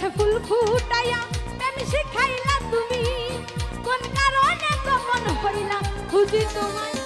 গাছে ফুল ফুটাইয়া প্রেম শিখাইলা তুমি। কোন কারণে তো মন করিলা খুঁজি তোমায়।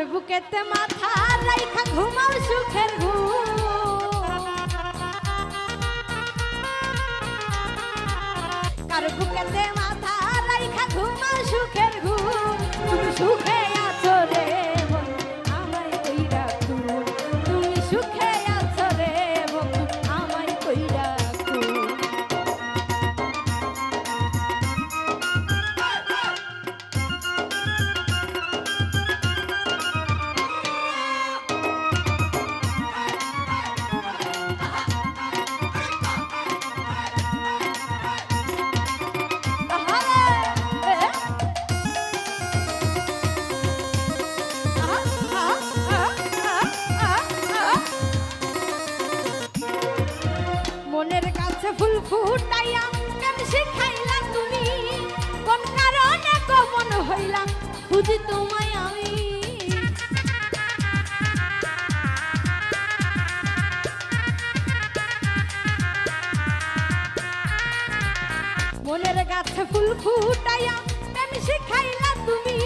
কার বুকেতে মাথা রাইখা ঘুমাও সুখের কার বুকেতে মাথা রাইখা ঘুমাও সুখের ঘুম। তুমি সুখে কাছে ফুল ফুটাইয়া প্রেম শিখাইলা তুমি? কোন কারণে কমন হইলা? খুঁজি তোমায় আমি। মনের গাছে ফুল ফুটাইয়া প্রেম শিখাইলা তুমি?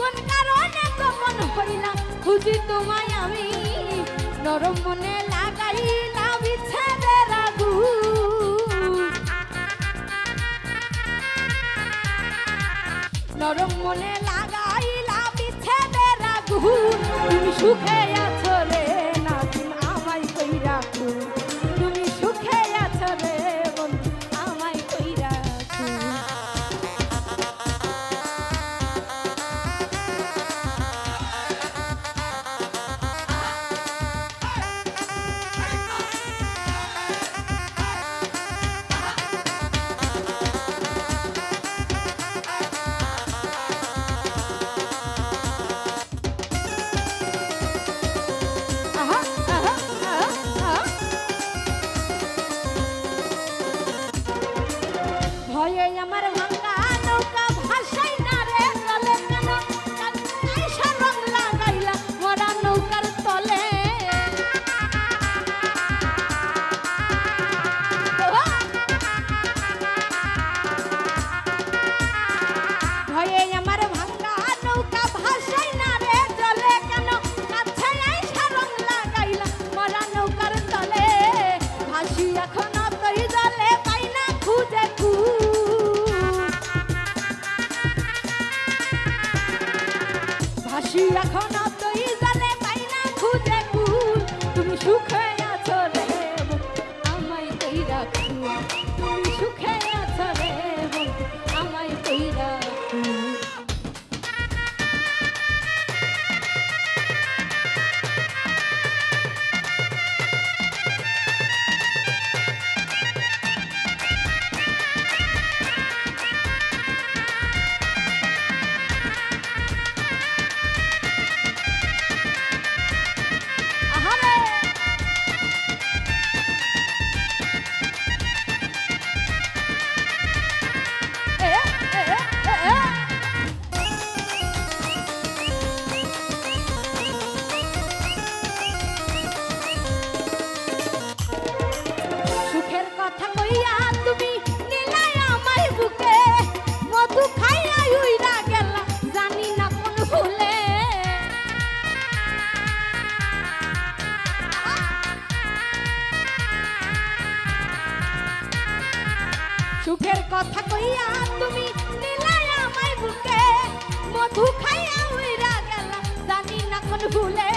কোন কারণে কমন হইলা? খুঁজি তোমায় আমি। নরম মনে লাগাইলা নরম মনে লাগাইলা বিচ্ছেদের আগুন। তুমি সুখে আছো Oye, llamar hermano. খুঁজে তুমি সুখে আছো রে আমায় কইরা খুঁজ। কথা কইয়া তুমি নিলাই আমায় বুকে। মধু খাইয়া উইরা জানি না কোন ভুলে।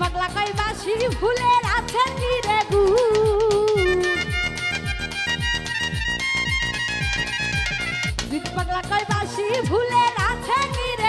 পাগলা কই বাসি ভুলের আছে কি রে গুণ বিট পাগলা কয় বাসি ভুলে রাখে নির